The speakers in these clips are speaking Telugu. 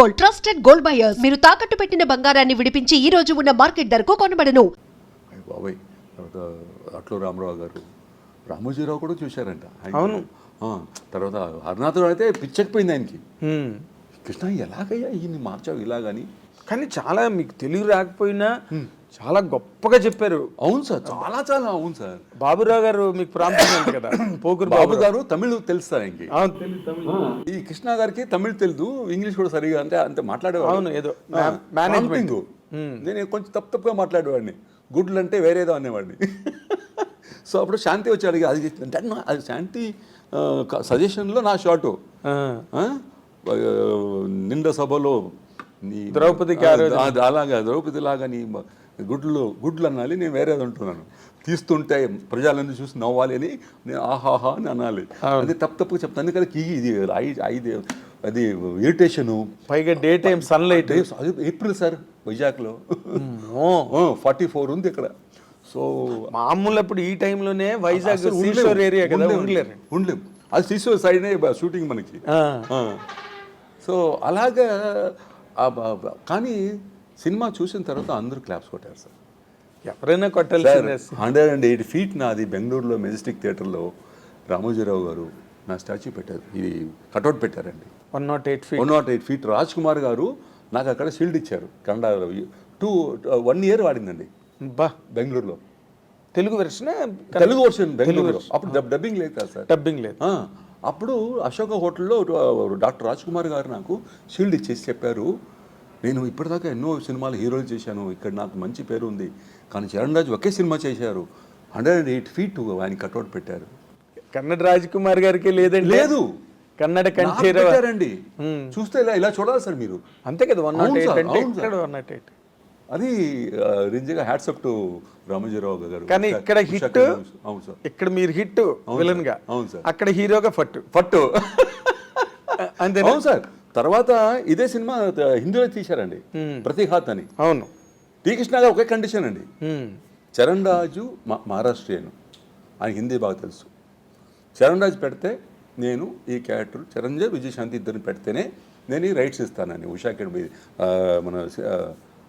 Gold trusted gold buyers. మీరు తాకట్టు పెట్టిన బంగారాన్ని విడిపించి ఈ రోజు ఉన్న మార్కెట్ ధరకు కొనబడను. బాబాయ్. తర్వాత అట్లు రామరావు గారు. రామోజీరావు కూడా చూశారంట. అవును. ఆ, తర్వాత హరినాథుడు అయితే పిచ్చకపోయింది ఆయనకి. హ్మ్. కృష్ణ ఎలాగయ్యా ఈయన్ని మార్చావు ఇలాగని? కానీ చాలా మీకు తెలుగు రాకపోయినా చాలా గొప్పగా చెప్పారు. అవును సార్ చాలా చాలా అవును సార్. బాబురావు గారు మీకు ప్రాంతం కదా. పోకురు బాబు గారు తమిళ్ తెలుసు సార్ ఈ కృష్ణ గారికి తమిళ్ తెలుసు ఇంగ్లీష్ కూడా సరిగా అంటే అంతే మాట్లాడేవాడు. అవును, ఏదో మేనేజ్మెంట్. నేను కొంచెం తప్పు తప్పుగా మాట్లాడేవాడిని. గుడ్లు అంటే వేరేదో అనేవాడిని. సో అప్పుడు శాంతి వచ్చి అడిగి అది అంటే అది శాంతి సజెషన్లో నా షార్టు నిండ సభలో నీ ద్రౌపదికి అలాగా ద్రౌపది లాగా నీ గుడ్లు గుడ్లు అనాలి నేను వేరేది అంటున్నాను. తీస్తుంటే ప్రజలందరూ చూసి నవ్వాలి అని నేను ఆహాహా అని అనాలి. అది తప్పు తప్పుగా చెప్తాను. అందుకని కీ ఇది ఐ- ఐదు అది ఇరిటేషను. పైగా డే టైం సన్లైట్ అది ఏప్రిల్ సార్ వైజాగ్లో. ఫార్టీ ఫోర్ ఉంది ఇక్కడ. సో మామూలు అప్పుడు ఈ టైంలోనే వైజాగ్. సీషోర్ ఏరియా కదా. ఉండలేరు. ఉండలేము అది సీషోర్ సైడ్నే షూటింగ్ మనకి. సో అలాగా కానీ సినిమా చూసిన తర్వాత అందరూ క్లాప్స్ కొట్టారు సార్. ఎవరైనా సార్ కొట్టాల్సిందే హండ్రెడ్ అండ్ ఎయిట్ ఫీట్ నాది బెంగళూరులో మెజెస్టిక్ థియేటర్లో రామోజీరావు గారు నా స్టాచ్యూ పెట్టారు. ఇది కటౌట్ పెట్టారండి. One not eight feet. One not eight feet. Raj Kumar garu నాకు అక్కడ షీల్డ్ ఇచ్చారు. కన్నడ టూ వన్ ఇయర్ వాడిందండి. బా. బెంగళూరులో. తెలుగు వెర్షన్ తెలుగు వర్షన్ బెంగళూరులో. అప్పుడు డబ్- డబ్బింగ్ లేదు కదా సార్. డబ్బింగ్ లేదు. అప్పుడు అశోక హోటల్లో డాక్టర్ రాజ్ కుమార్ గారు నాకు షీల్డ్ ఇచ్చేసి చెప్పారు నేను ఇప్పటిదాకా ఎన్నో సినిమాలు హీరోలు చేశాను ఇక్కడ నాకు మంచి పేరు ఉంది కానీ చరణ్ రాజు ఒకే సినిమా చేశారు హండ్రెడ్ అండ్ ఎయిట్ ఫీట్ ఆయన కట్అవుట్ పెట్టారు. కన్నడ రాజ్ కుమార్ గారికి లేదండి లేదు. కన్నడ పెట్టారండి. చూస్తే ఇలా ఇలా చూడాలి సార్ మీరు. అంతే కదా వన్ నాట్ ఎయిట్ అంటే వన్ నాట్ ఎయిట్ అది రింజగా హ్యాట్సప్ టు రామోజీరావు గారు. కానీ ఇక్కడ హిట్. అవును సార్. ఇక్కడ మీరు హిట్ విలన్గా అవును సార్. అక్కడ హీరోగా ఫట్టు. పట్టు అంతే అవును సార్. తర్వాత ఇదే సినిమా హిందీలో తీశారండి. ప్రతిఘాత్ అని. అవును. టీ కృష్ణ గారు ఒకే కండిషన్ అండి. చరణ్ రాజు మహారాష్ట్రియను. ఆయన హిందీ బాగా తెలుసు. చరణ్ రాజు పెడితే నేను ఈ క్యారెక్టర్ చిరంజీవి విజయశాంతి ఇద్దరిని పెడితేనే నేను ఈ రైట్స్ ఇస్తానని. ఉషా అకాడమీ మన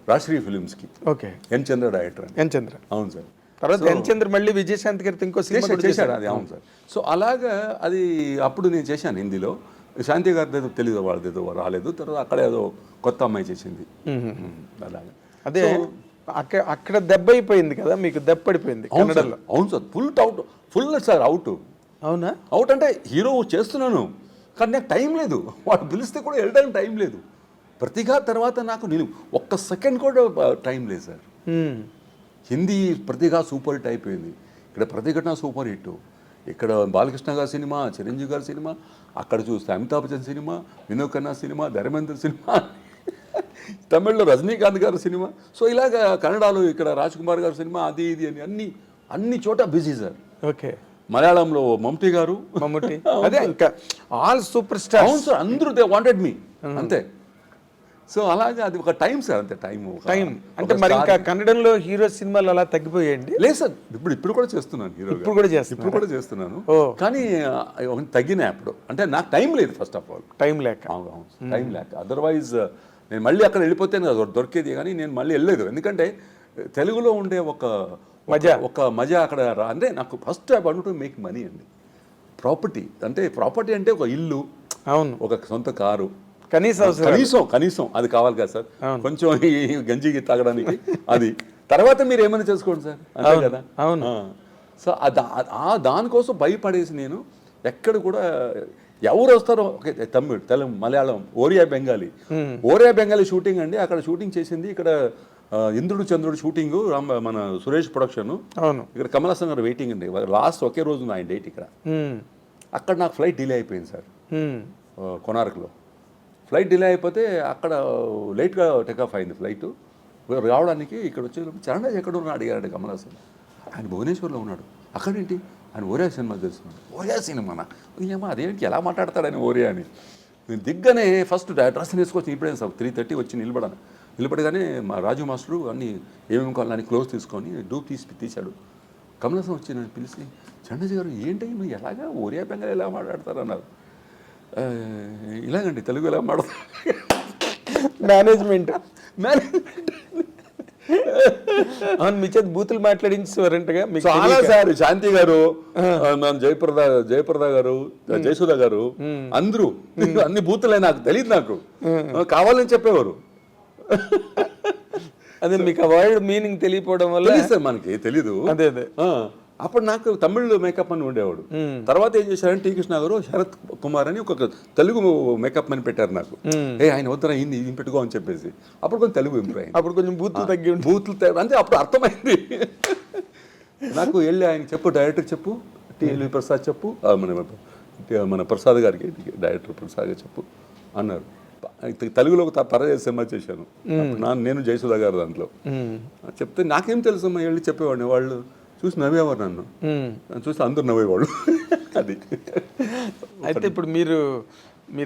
రాష్ట్రీయ ఫిలిమ్స్కి. Okay. N Chandra director N Chandra. అవును సార్. తర్వాత ఎన్ చంద్ర మళ్ళీ విజయశాంతి గారితో ఇంకో సినిమా చేశాడు అది అవును సార్. సో అలాగా అది అప్పుడు నేను చేశాను హిందీలో. శాంతి గారిది ఏదో తెలియదు వాళ్ళది ఏదో రాలేదు. తర్వాత అక్కడ ఏదో కొత్త అమ్మాయి చేసింది. అలాగా. అదే అక్కడ అక్కడ దెబ్బ అయిపోయింది కదా మీకు దెబ్బ పడిపోయింది అవును సార్. కన్నడలో. అవును sir. Full out full sir out అవునా? అవుట్ అంటే హీరో చేస్తున్నాను. కానీ నాకు టైం లేదు. వాడు పిలిస్తే కూడా వెళ్ళడానికి టైం లేదు. ప్రతిగా తర్వాత నాకు నేను ఒక్క సెకండ్ కూడా టైం లేదు సార్. హిందీ ప్రతిగా సూపర్ హిట్ అయిపోయింది. ఇక్కడ ప్రతిఘటన సూపర్ హిట్. ఇక్కడ బాలకృష్ణ గారి సినిమా చిరంజీవి గారి సినిమా అక్కడ చూస్తే Amitabh Bachchan cinema Vinod Khanna cinema Dharmendra cinema తమిళ్ళో Rajinikanth గారి సినిమా. సో ఇలాగ కన్నడలో ఇక్కడ రాజ్ కుమార్ గారి సినిమా అది ఇది అని అన్ని అన్ని చోట బిజీ సార్. ఓకే. మలయాళంలో మమ్టీ గారు. మమ్ముట్టి. అదే ఇంకా ఆల్ సూపర్ స్టార్ అవును సార్ అందరూ దే వాంటెడ్ మీ. అంతే. సో అలాగే అది ఒక టైం సార్ అంతే టైం. టైం అంటే మరి ఇంకా కన్నడంలో హీరో సినిమాలు అలా తగ్గిపోయాయండి? లేదు సార్ ఇప్పుడు ఇప్పుడు కూడా చేస్తున్నాను హీరో ఇప్పుడు కూడా చేస్తున్నారా? ఇప్పుడు కూడా చేస్తున్నాను. కానీ తగ్గినాయి అప్పుడు అంటే నాకు టైం లేదు ఫస్ట్ ఆఫ్ ఆల్. టైం లేక. టైం లేక. అదర్వైజ్ నేను మళ్ళీ అక్కడ వెళ్ళిపోతే దొరికేది కానీ నేను మళ్ళీ వెళ్ళలేదు. ఎందుకంటే తెలుగులో ఉండే ఒక మజా. ఒక మజా అక్కడ అంటే నాకు first I want to make money అండి. ప్రాపర్టీ. అంటే ప్రాపర్టీ అంటే ఒక ఇల్లు అవును. ఒక సొంత కారు కనీస కనీసం కనీసం. అది కావాలి కదా సార్. కొంచెం ఈ గంజికి తాగడానికి అది. తర్వాత మీరు ఏమైనా చేసుకోండి సార్. అంతే కదా? అవును. సో ఆ దానికోసం భయపడేసి నేను ఎక్కడ కూడా ఎవరు వస్తారో తమిళ్ తెలుగు మలయాళం ఓరియా బెంగాలీ. ఓరియా బెంగాలీ షూటింగ్ అండి. అక్కడ షూటింగ్ చేసింది ఇక్కడ ఇంద్రుడు చంద్రుడు షూటింగ్ రామ మన సురేష్ ప్రొడక్షన్. అవును. ఇక్కడ కమల్ హాసన్ గారు వెయిటింగ్ అండి లాస్ట్ ఒకే రోజు ఆయన డేట్ ఇక్కడ. అక్కడ నాకు ఫ్లైట్ డిలే అయిపోయింది సార్. కొనార్క్లో ఫ్లైట్ డిలే అయిపోతే అక్కడ లేట్గా టేకాఫ్ అయింది ఫ్లైట్. రావడానికి ఇక్కడ వచ్చే చరణ్ ఎక్కడ ఉన్నా అడిగాడు కమలాసన్ ఆయన భువనేశ్వర్లో ఉన్నాడు. అక్కడేంటి? ఆయన ఓరియా సినిమా తెలుసుకున్నాడు. ఓరియా సినిమానా? ఏమో అదేంటి? ఎలా మాట్లాడతాడని ఓరియా అని. నేను దిగ్గనే ఫస్ట్ డ్రెస్ వేసుకొచ్చి ఇప్పుడే సార్ త్రీ థర్టీ వచ్చి నిలబడాను. నిలబడగానే మా రాజు మాస్టరు అన్ని ఏమేమి కావాలని క్లోజ్ తీసుకొని డూప్ తీసి తీశాడు. కమలాసం వచ్చి నన్ను పిలిచి చండజీ గారు ఏంటి? నువ్వు ఎలాగా ఒరియా బెంగాల్ ఎలా మాట్లాడతారు అన్నారు ఇలాగండి తెలుగు ఎలా మాట్లాడతారు మేనేజ్మెంట్ అవును మీ చేతి బూతులు మాట్లాడించేవారంటగా మీకు చాలా. సార్ శాంతి గారు జయప్రద జయప్రద గారు జయసుధ గారు అందరూ అన్ని బూతులే నాకు తెలియదు నాకు. కావాలని చెప్పేవారు. అదే మీకు ఆ వర్డ్ మీనింగ్ తెలియపోవడం వల్ల సార్ మనకి తెలీదు. అదే అదే. అప్పుడు నాకు తమిళ్ మేకప్ అని ఉండేవాడు. తర్వాత ఏం చేశారంటే టీ కృష్ణ గారు శరత్ కుమార్ అని ఒక తెలుగు మేకప్ అని పెట్టారు నాకు. ఏ ఆయన వద్దరా ఈయన ఇది పెట్టుకో అని చెప్పేసి. అప్పుడు కొంచెం తెలుగు ఇంప్రూవ్ అయింది. అప్పుడు కొంచెం బూతులు తగ్గి బూతులు అంటే అప్పుడు అర్థమైంది. నాకు వెళ్ళి ఆయన చెప్పు డైరెక్టర్ చెప్పు టిఎల్వి ప్రసాద్ చెప్పు మన మన ప్రసాద్ గారికి డైరెక్టర్ ప్రసాద్ గారు చెప్పు అన్నారు. తెలుగులో ఒక పరదేశ సినిమా చేశాను. నా నేను జయసుధా గారు దాంట్లో. చెప్తే నాకేం తెలుసమ్మా వెళ్ళి చెప్పేవాడిని వాళ్ళు. చూసి నవ్వేవారు నన్ను. చూసి అందరు నవ్వేవాళ్ళు. అది. అయితే ఇప్పుడు మీరు